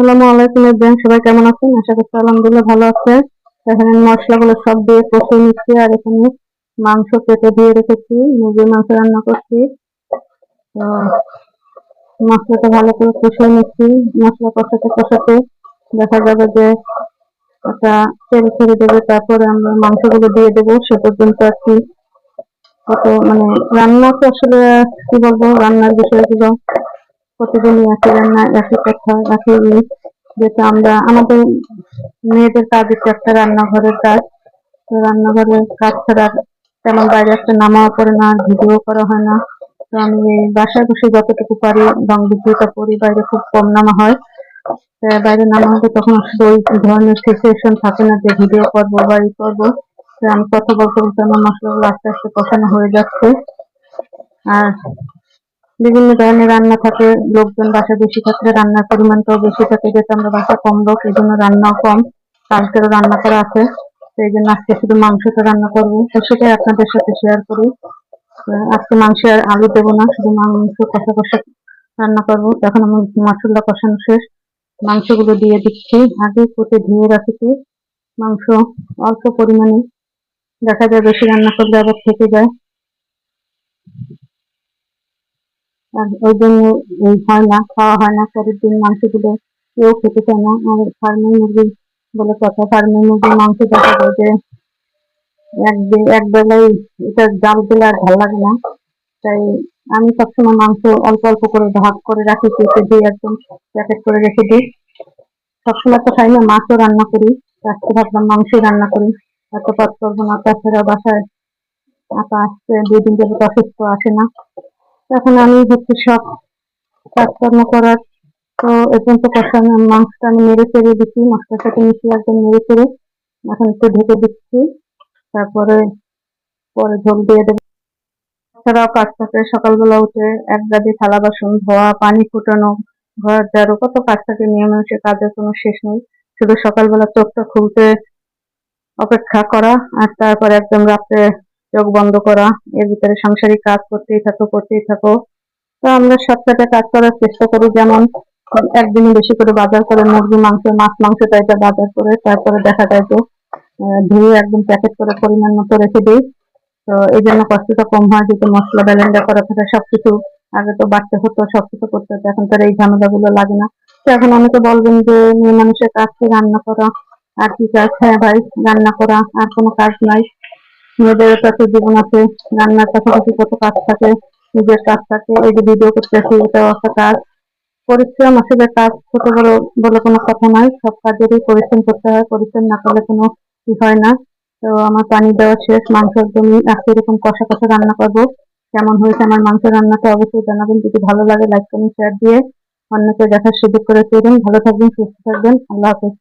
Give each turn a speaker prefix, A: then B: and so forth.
A: আসসালামু আলাইকুম এভরিওয়ান, সবাই কেমন আছেন? আশা করছি আলহামদুলিল্লাহ ভালো আছে এখানে মশলাগুলো সব দিয়ে কষিয়ে নিচ্ছি আর এখানে মাংস কেটে দিয়ে রেখেছি, মুরগির মাংস রান্না করছি। তো মশলাটা ভালো করে কষিয়ে নিচ্ছি, মশলা কষাতে কষাতে দেখা যাবে যে একটা তেল ছেড়ে দেবে, তারপরে আমরা মাংসগুলো দিয়ে দেবো, সে পর্যন্ত আর কি কত মানে রান্না তো আসলে, কি বলব, রান্নার বিষয়গুলো প্রতিদিনই একই রান্না একই কথা একই ই, যেটা আমরা আমাদের মেয়েদের কাজ হচ্ছে একটা রান্নাঘরের কাজ। তো রান্নাঘরের কাজ ছাড়া তেমন বাইরে একটা নামাও পড়ে না ভিডিও করা হয় না। তো আমি বাসায় বসে যতটুকু পারি লং ভিডিওটা করি বাইরে খুব কম নামা হয়। বাইরে নামা হবে তখন আসলে ওই ধরনের সিচুয়েশন থাকে না যে ভিডিও করব বা ই করব। আমি কথা বলতে বলতে আমার মশলাগুলো আস্তে আস্তে কষানো হয়ে যাচ্ছে। আর বিভিন্ন ধরনের রান্না থাকে, লোকজন বাসা বেশি থাকলে রান্নার পরিমাণটাও বেশি থাকে, যেহেতু আমরা বাসা কম লোক এই জন্য রান্নাও কম কালকেরও রান্না করা আছে তো এই জন্য আজকে শুধু মাংসটা রান্না করব। তো সেটাই আপনাদের সাথে শেয়ার করি। আজকে মাংসে আর আলু দেবো না, শুধু মাংস কষা কষা রান্না করব। এখন আমি মশলা কষানো শেষ। মাংসগুলো দিয়ে দিচ্ছি। আগে কোটে ধুয়ে রাখেছি। মাংস অল্প পরিমাণে। দেখা যায় বেশি রান্না করলে আবার থেকে যায় আর ওই জন্য এই হয় না খাওয়া হয় না পরের দিন মাংসগুলো কেউ খেতে চায় না। আর ফার্মের মুরগি বলে কথা, ফার্মের মুরগির মাংস দেখা যায় যে একদিন এক বেলায় এটা জাল দিলে আর ভালো লাগে না। তাই আমি সবসময় মাংস অল্প অল্প করে ভাগ করে রাখি, কেটে দিয়ে একদম প্যাকেট করে রেখে দিই। সবসময় তো খাই না, মাছও রান্না করি, আজকে ভাবলাম মাংসই রান্না করি। এত কাজ করব না, তাছাড়া বাসায় একা আসছে, দুই দিন যাবত অসুস্থ, আসে না। এখন আমি হচ্ছে সব কাজকর্ম করার, তো এ পর্যন্ত কষানো মাংসটা আমি মেরে চেড়ে দিচ্ছি মশলার সাথে মিশিয়ে একদম মেরে চেড়ে এখন একটু ঢেকে দিচ্ছি, তারপরে, পরে ঝোল দিয়ে দেবো। এছাড়াও কাজ থাকে, সকালবেলা উঠে এক গাদি থালা বাসন ধোয়া, পানি ফুটানো, ঘর ঝাড়ু, কত কাজ থাকে নিয়মে সে কাজের কোনো শেষ নেই। শুধু সকালবেলা চোখটা খুলতে অপেক্ষা করা, আর তারপরে একদম রাত্রে চোখ বন্ধ করা এর ভিতরে সাংসারিক কাজ করতেই থাকো করতেই থাকো। তো আমরা সবটাতে কাজ করার চেষ্টা করি যেমন একদিনে বেশি করে বাজার করে মুরগি মাংস মাছ মাংস টাইপের বাজার করে তারপরে দেখা যায় আহ, ধুয়ে একদম প্যাকেট করে পরিমাণ মতো রেখে দিই। তো এই জন্য কষ্টটা কম হয় যেহেতু মশলা ব্যালেন্ডা করা থাকে সবকিছু আগে তো বাড়তে হতো সবকিছু করতে হতো এখন তার এই ঝামেলাগুলো লাগে না। তো এখন অনেকে বলবেন যে মেয়ে মানুষের কাজ রান্না করা? আর কি কাজ? হ্যাঁ ভাই রান্না করা আর কোনো কাজ নাই। মেয়েদের একটা জীবন আছে, রান্নার পাশাপাশি কত কাজ থাকে, নিজের কাজ থাকে, এই যে ভিডিও করতেছি, এটাও একটা কাজ। পরিশ্রম আসলে কাজ ছোট বড় বলে কোনো কথা নয় সব কাজেরই পরিশ্রম করতে হয়, পরিশ্রম না করলে কোনো কি হয় না। তো আমার পানি দেওয়া শেষ মাংস একদমই আজকে এরকম কষা কষা রান্না করব। কেমন হয়েছে আমার মাংস রান্নাটা অবশ্যই জানাবেন, যদি ভালো লাগে লাইক কমেন্ট শেয়ার দিয়ে অন্যকে দেখার সুযোগ করে দেবেন ভালো থাকবেন, সুস্থ থাকবেন, আল্লাহ হাফেজ।